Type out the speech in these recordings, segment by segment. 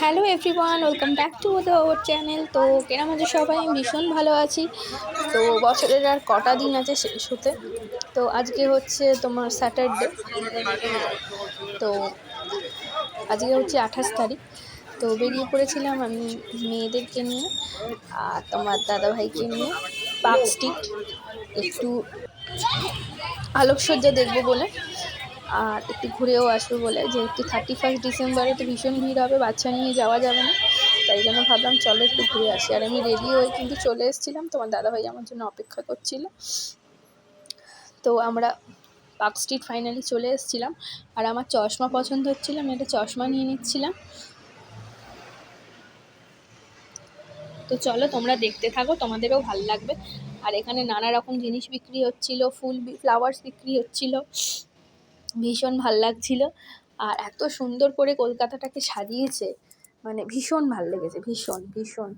Hello everyone, welcome back to the our channel. তো কেরাম আছে সবাই? আমি ভীষণ ভালো আছি। তো বছরের আর কটা দিন আছে শেষ হতে। তো আজকে হচ্ছে তোমার স্যাটারডে। তো আজকে হচ্ছে আঠাশ তারিখ। তো বেরিয়ে পড়েছিলাম আমি মেয়েদেরকে নিয়ে আর তোমার দাদাভাইকে নিয়ে পার্ক স্ট্রিট। একটু আলোকসজ্জা দেখব বলে। আর একটু ঘুরেও আসব বলে, যেহেতু থার্টি ফার্স্ট ডিসেম্বরে তো ভীষণ ভিড় হবে, বাচ্চা নিয়ে যাওয়া যাবে না, তাই জন্য ভাবলাম চলো একটু ঘুরে আসি। আর আমি রেডি হয়ে কিন্তু চলে এসেছিলাম, তোমার দাদাভাই আমার জন্য অপেক্ষা করছিল। তো আমরা পার্ক স্ট্রিট ফাইনালি চলে এসেছিলাম, আর আমার চশমা পছন্দ হচ্ছিল, আমি একটা চশমা নিয়ে নিচ্ছিলাম। তো চলো তোমরা দেখতে থাকো, তোমাদেরও ভালো লাগবে। আর এখানে নানা রকম জিনিস বিক্রি হচ্ছিল, ফুল ফ্লাওয়ার্স বিক্রি হচ্ছিল। ভীষণ ভালো লাগছিল। আর এত সুন্দর করে কলকাতাটাকে সাজিয়েছে মানে ভীষণ ভালো লেগেছে, ভীষণ ভীষণ।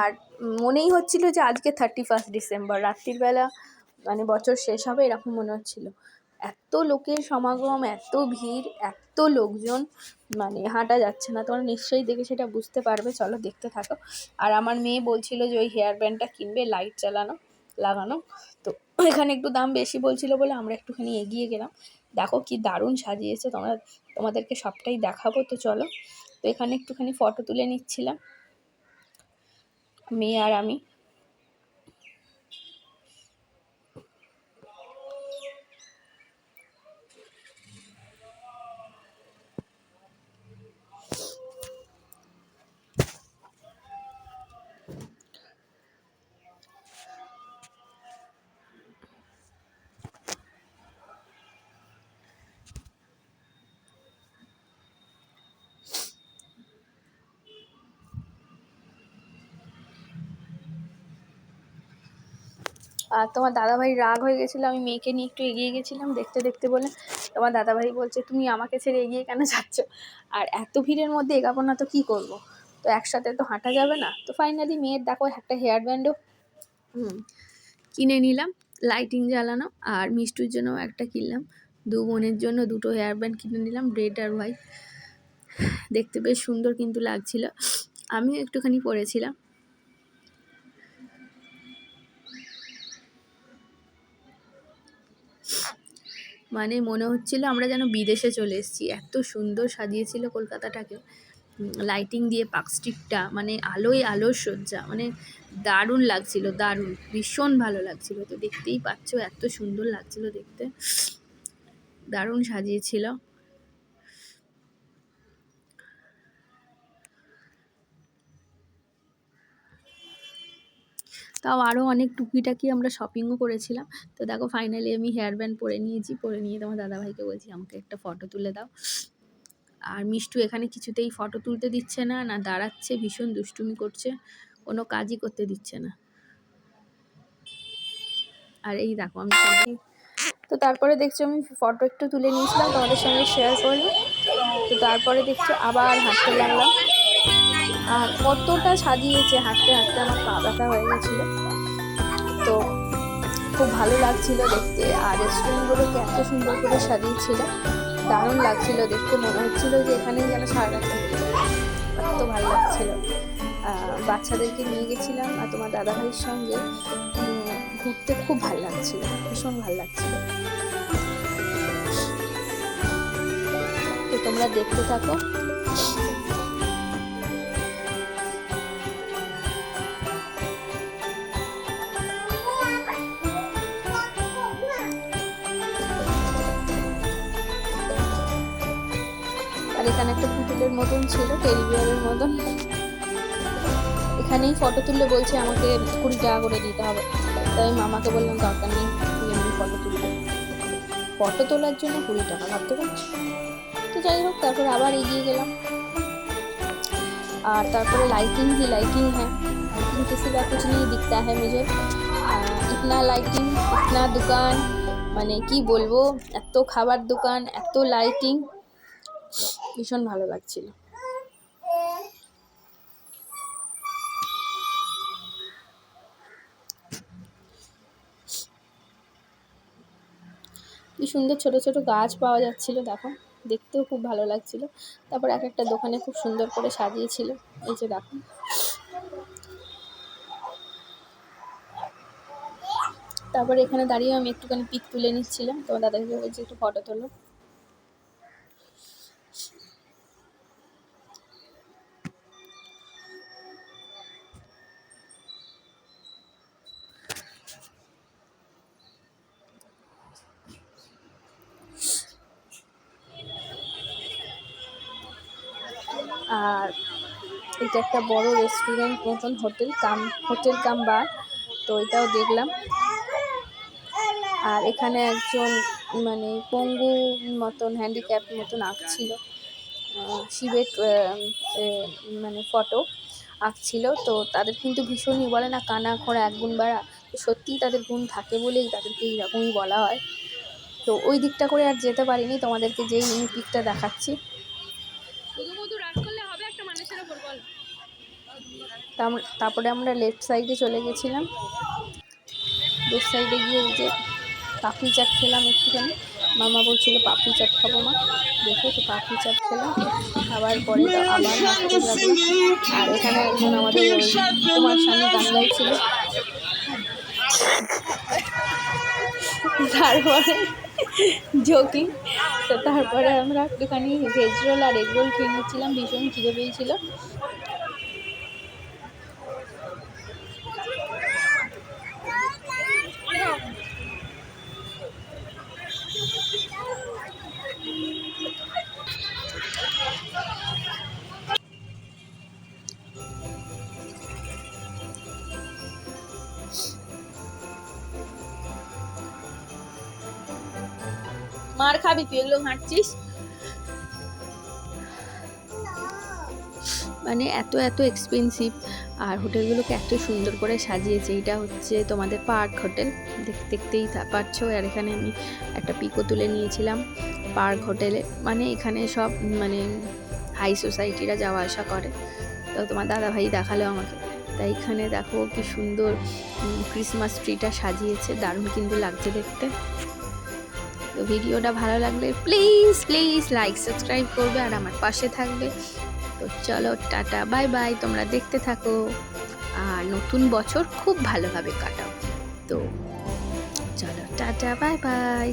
আর মনেই হচ্ছিল যে আজকে থার্টি ফার্স্ট ডিসেম্বর রাত্রিবেলা মানে বছর শেষ হবে এরকম মনে হচ্ছিল। এত লোকের সমাগম, এত ভিড়, এত লোকজন মানে হাঁটা যাচ্ছে না। তোমরা নিশ্চয়ই দেখে সেটা বুঝতে পারবে। চলো দেখতে থাকো। আর আমার মেয়ে বলছিল যে ওই হেয়ার ব্যান্ডটা কিনবে লাইট চালানো, লাগানো। তো এখানে একটু দাম বেশি বলছিল বলে আমরা একটুখানি এগিয়ে গেলাম। দেখো কি দারুণ সাজিয়েছে তোমরা, তোমাদেরকে সবটাই দেখাবো। তো চলো, তো এখানে একটুখানি ফটো তুলে নিচ্ছিলাম। মেয়ে আর আমি। আর তোমার দাদাভাই রাগ হয়ে গেছিল, আমি মেয়েকে নিয়ে একটু এগিয়ে গেছিলাম, দেখতে দেখতে বলে তোমার দাদাভাই বলছে, তুমি আমাকে ছেড়ে এগিয়ে কেন যাচ্ছ? আর এত ভিড়ের মধ্যে এগাবো না তো কী করব? তো একসাথে তো হাঁটা যাবে না। তো ফাইনালি মেয়ের দেখো, একটা হেয়ার ব্যান্ডও কিনে নিলাম লাইটিং জ্বালানো, আর মিষ্টুর জন্য একটা কিনলাম। দু বোনের জন্য দুটো হেয়ার ব্যান্ড কিনে নিলাম রেড আর হোয়াইট দেখতে বেশ সুন্দর কিন্তু লাগছিল। আমিও একটুখানি পরেছিলাম। মানে মনে হচ্ছিল আমরা যেন বিদেশে চলে এসেছি। এত সুন্দর সাজিয়েছিল কলকাতাটাকে লাইটিং দিয়ে পাকস্টিকটা মানে আলোয় আলোর সজ্জা মানে দারুণ লাগছিল, দারুণ, ভীষণ ভালো লাগছিল। তো দেখতেই পাচ্ছ, এত সুন্দর লাগছিল দেখতে। দারুণ সাজিয়েছিল। তাও আরও অনেক টুকিটাকি আমরা শপিংও করেছিলাম। তো দেখো ফাইনালি আমি হেয়ার ব্যান্ড পরে নিয়েছি, পরে নিয়ে তোমার দাদাভাইকে বলছি, আমাকে একটা ফটো তুলে দাও। আর মিষ্টু এখানে কিছুতেই ফটো তুলতে দিচ্ছে না না দাঁড়াচ্ছে, ভীষণ দুষ্টুমি করছে, কোনো কাজই করতে দিচ্ছে না। আর এই দেখো আমি তো তারপরে দেখছ আমি ফটো একটু তুলে নিয়েছিলাম, তোমাদের সঙ্গে শেয়ার করলাম। তো তারপরে দেখছ আবার হাঁটতে লাগলাম। আর কতটা সাজিয়েছে, হাঁটতে হাঁটতে আমার পা ব্যথা হয়ে গেছিল। তো খুব ভালো লাগছিল দেখতে, আর রেস্টুরেন্টগুলোকে এত সুন্দর করে সাজিয়েছিল, দারুণ লাগছিল দেখতে। মনে হচ্ছিল যে এখানেই যেন সারা রাত এত ভালো লাগছিল। বাচ্চাদেরকে নিয়ে গেছিলাম আর তোমার দাদাভাইয়ের সঙ্গে। ঘুরতে খুব ভালো লাগছিল, ভীষণ ভালো লাগছিল। তো তোমরা দেখতে থাকো। এখানে একটা পুতুলের মতন ছিল টেরি বিয়ারের মতন এখানেই ফটো তুললে বলছে আমাকে কুড়ি টাকা করে দিতে হবে তাই মামাকে বললাম দরকার নেই তুই এমনি ফটো তুলবে ফটো তোলার জন্য কুড়ি টাকা ভাবতে পারছি তো যাই হোক তারপরে আবার এগিয়ে গেলাম আর তারপরে লাইটিং কি লাইটিং হ্যাঁ लाइटिंग किसी का कुछ नहीं दिखता है मुझे इतना लाइटिंग इतना दुकान মানে কি বলবো এত খাবার দোকান এত লাইটিং ভীষণ ভালো লাগছিল। কি সুন্দর ছোট ছোট গাছ পাওয়া যাচ্ছিল, দেখো। দেখতেও খুব ভালো লাগছিল। তারপর এক একটা দোকানে খুব সুন্দর করে সাজিয়েছিল। এই যে দেখো। তারপরে এখানে দাঁড়িয়ে আমি একটুখানি পিক তুলে নিচ্ছিলাম। তোমার দাদাকে বলছি, একটু ফটো তোলো। আর এটা একটা বড় রেস্টুরেন্ট মতন হোটেল কাম হোটেল কাম বার তো এটাও দেখলাম। আর এখানে একজন মানে পঙ্গু মতন হ্যান্ডিক্যাপ মতন আঁকছিল। শিবের মানে ফটো আঁকছিল। তো তাদের কিন্তু ভীষণই বলে না, কানা, খোঁড়া, এক গুণ বাড়া। সত্যিই তাদের গুণ থাকে বলেই তাদেরকে এইরকমই বলা হয়। তো ওই দিকটা করে আর যেতে পারিনি, তোমাদেরকে যেই পিকটা দেখাচ্ছি শুধু মধু রাগ করলে হবে একটা মানুষের ওপর বল তাম- তারপরে আমরা লেফট সাইডে চলে গেছিলাম। লেফট সাইডে গিয়ে যে পাপড়ি চাট খেলাম একটুখানি। মামা বলছিল, পাপড়ি চাট খাব মা। দেখে তো, পাপড়ি চাট খেলাম। খাবার পরে আবার আর এখানে একজন আমাদের তোমার সামনে গান গাইছিল। তারপরে জোকি তো তারপরে আমরা একটুখানি ভেজ রোল আর এগ রোল খেয়ে নিচ্ছিলাম। ভীষণ খিদে পেয়েছিল। মার খাবি, তুই এগুলো ঘাঁটছিস মানে এত এত এক্সপেন্সিভ আর হোটেলগুলোকে এত সুন্দর করে সাজিয়েছে। এটা হচ্ছে তোমাদের পার্ক হোটেল। দেখ, দেখতেই পাচ্ছ আর এখানে আমি একটা পিকো তুলে নিয়েছিলাম পার্ক হোটেলে। মানে এখানে সব মানে হাই সোসাইটিরা যাওয়া আসা করে। তো তোমার দাদাভাই দেখাল আমাকে। তাই এখানে দেখো কি সুন্দর ক্রিসমাস ট্রিটা সাজিয়েছে। দারুণ কিন্তু লাগছে দেখতে। তো ভিডিওটা ভালো লাগলে প্লিজ প্লিজ লাইক সাবস্ক্রাইব করবে আর আমার পাশে থাকবে। তো চলো, টাটা বাই বাই তোমরা দেখতে থাকো। আর নতুন বছর খুব ভালোভাবে কাটাও। তো চলো, টাটা বাই বাই